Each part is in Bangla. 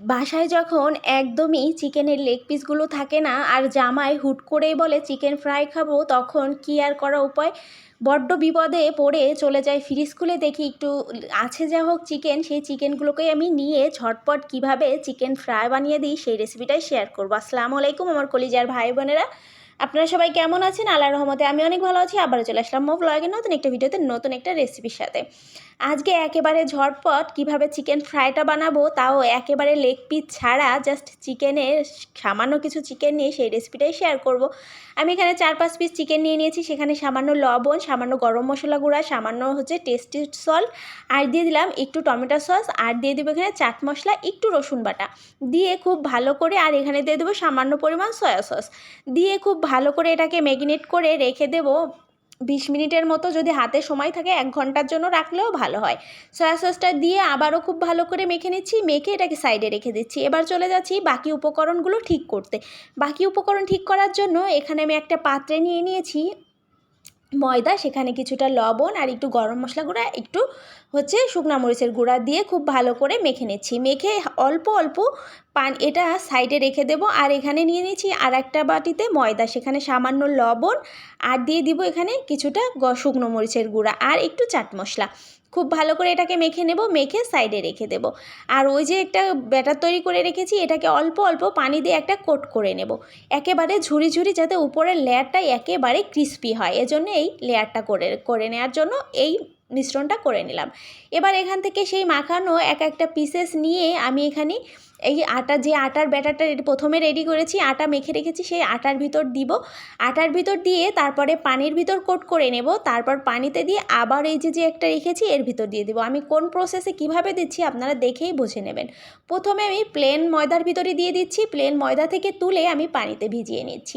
বাসায় যখন একদমই চিকেনের লেগ পিসগুলো থাকে না, আর জামাই হুট করেই বলে, চিকেন ফ্রাই খাব, তখন কি আর করা উপায়? বড্ড বিপদে পড়ে চলে যায় ফ্রিজ খুলে দেখি একটু আছে যা হোক চিকেন, সেই চিকেনগুলোকে আমি নিয়ে ঝটপট কীভাবে চিকেন ফ্রাই বানিয়ে দিই, সেই রেসিপিটাই শেয়ার করব। আসসালামু আলাইকুম আমার কলিজার ভাই বোনেরা আপনারা সবাই কেমন আছেন? আল্লাহ রহমতে আমি অনেক ভালো আছি। আবারও চলে আসলাম মো ব্লগে নতুন একটা ভিডিওতে নতুন একটা রেসিপির সাথে। আজকে একেবারে ঝটপট কীভাবে চিকেন ফ্রাইটা বানাবো, তাও একেবারে লেগ পিস ছাড়া জাস্ট চিকেনের সামান্য কিছু চিকেন নিয়ে সেই রেসিপিটাই শেয়ার করব। আমি এখানে চার পাঁচ পিস চিকেন নিয়ে নিয়েছি, সেখানে সামান্য লবণ, সামান্য গরম মশলা গুঁড়া, সামান্য হচ্ছে টেস্টি সল্ট আর দিয়ে দিলাম একটু টমেটো সস, আর দিয়ে দেবো এখানে চাট মশলা, একটু রসুন বাটা। দিয়ে খুব ভালো করে, আর এখানে দিয়ে দেবো সামান্য পরিমাণ সয়া সস দিয়ে খুব ভালো করে এটাকে ম্যাগিনেট করে রেখে দেব বিশ মিনিটের মতো। যদি হাতে সময় থাকে, এক ঘণ্টার জন্য রাখলেও ভালো হয়। সয়া সসটা দিয়ে আবারও খুব ভালো করে মেখে নিচ্ছি, মেখে এটাকে সাইডে রেখে দিচ্ছি। এবার চলে যাচ্ছি বাকি উপকরণগুলো ঠিক করতে। বাকি উপকরণ ঠিক করার জন্য এখানে আমি একটা পাত্রে নিয়ে নিয়েছি ময়দা, সেখানে কিছুটা লবণ আর একটু গরম মশলা গুঁড়া, একটু হচ্ছে শুকনো মরিচের গুঁড়া দিয়ে খুব ভালো করে মেখে নিচ্ছি। মেখে অল্প অল্প পান, এটা সাইডে রেখে দেব আর এখানে নিয়ে নিচ্ছি আর একটা বাটিতে ময়দা, সেখানে সামান্য লবণ আর দিয়ে দিব এখানে কিছুটা শুকনো মরিচের গুঁড়া আর একটু চাট মশলা। খুব ভালো করে এটাকে মেখে নেব, মেখে সাইডে রেখে দেব। আর ওই যে একটা ব্যাটার তৈরি করে রেখেছি, এটাকে অল্প অল্প পানি দিয়ে একটা কোট করে নেব। একেবারে ঝুড়ি ঝুড়ি যাতে উপরের লেয়ারটা একেবারে ক্রিস্পি হয়। এজন্য এই লেয়ারটা করে করে নেওয়ার জন্য এই মিশ্রণটা করে নিলাম। এবার এখান থেকে সেই মাখানো এক একটা পিসেস নিয়ে আমি এখানে এই আটা, যে আটার ব্যাটারটা প্রথমে রেডি করেছি, আটা মেখে রেখেছি, সেই আটার ভিতর দিব। আটার ভিতর দিয়ে তারপরে পানির ভিতর কোট করে নেব। তারপর পানিতে দিয়ে আবার এই যে যে একটা রেখেছি, এর ভিতর দিয়ে দিব। আমি কোন প্রসেসে কীভাবে দিচ্ছি আপনারা দেখেই বুঝে নেবেন। প্রথমে আমি প্লেন ময়দার ভিতরে দিয়ে দিচ্ছি। প্লেন ময়দা থেকে তুলে আমি পানিতে ভিজিয়ে নিচ্ছি।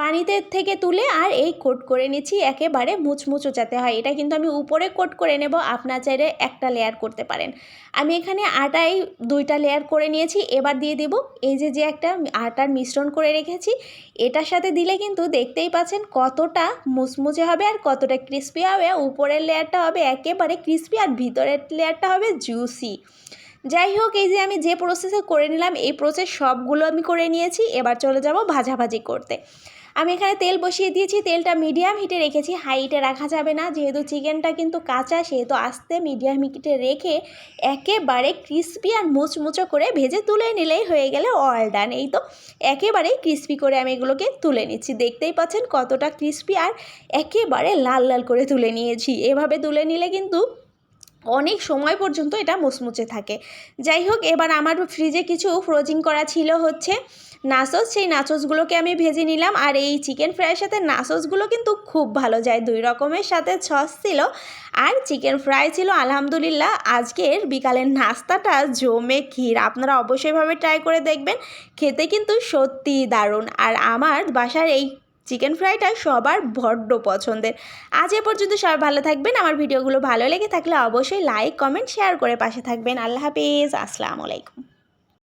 পানিতে থেকে তুলে আর এই কোট করে নিচ্ছি। একেবারে মুচমুচো যাতে হয়। এটা কিন্তু আমি উপরে কোট করে নেব, আপনার চাইলে একটা লেয়ার করতে পারেন। আমি এখানে আটাই দুইটা লেয়ার করে নিয়েছি, এবার দিয়ে দেব এই যে যে একটা আটার মিশ্রণ করে রেখেছি, এটার সাথে দিলে কিন্তু দেখতেই পাচ্ছেন কতটা মুচমুচে হবে আর কতটা ক্রিস্পি হবে। উপরের লেয়ারটা হবে একেবারে ক্রিস্পি আর ভিতরের লেয়ারটা হবে জুসি যাই হোক, এই যে আমি যে প্রসেসে করে নিলাম, এই প্রসেস সবগুলো আমি করে নিয়েছি, এবার চলে যাব ভাজাভাজি করতে। আমি এখানে তেল বসিয়ে দিয়েছি, তেলটা মিডিয়াম হিটে রেখেছি। হাই হিটে রাখা যাবে না, যেহেতু চিকেনটা কিন্তু কাঁচা, সেহেতু আস্তে মিডিয়াম হিটে রেখে একেবারে ক্রিস্পি আর মুচমুচো করে ভেজে তুলে নিলেই হয়ে গেলে অল ডান এই তো একেবারেই ক্রিস্পি করে আমি এগুলোকে তুলে নিচ্ছি। দেখতেই পাচ্ছেন কতটা ক্রিস্পি আর একেবারে লাল লাল করে তুলে নিয়েছি। এভাবে তুলে নিলে কিন্তু অনেক সময় পর্যন্ত এটা মুচমুচে থাকে। যাই হোক, এবার আমার ফ্রিজে কিছু ফ্রোজিং করা ছিল হচ্ছে নাসস সেই নাচসগুলোকে আমি ভেজে নিলাম আর এই চিকেন ফ্রাইয়ের সাথে নাসসগুলো কিন্তু খুব ভালো যায়। দুই রকমের সাথে সস ছিল আর চিকেন ফ্রাই ছিল। আলহামদুলিল্লাহ, আজকের বিকালের নাস্তাটা জমে ক্ষীর। আপনারা অবশ্যইভাবে ট্রাই করে দেখবেন। খেতে কিন্তু সত্যি দারুণ। আর আমার বাসার এই চিকেন ফ্রাইটা সবার বড্ড পছন্দের। আজ এ পর্যন্ত সবাই ভালো থাকবেন। আমার ভিডিওগুলো ভালো লেগে থাকলে অবশ্যই লাইক কমেন্ট শেয়ার করে পাশে থাকবেন। আল্লাহ হাফিজ। আসসালামু আলাইকুম।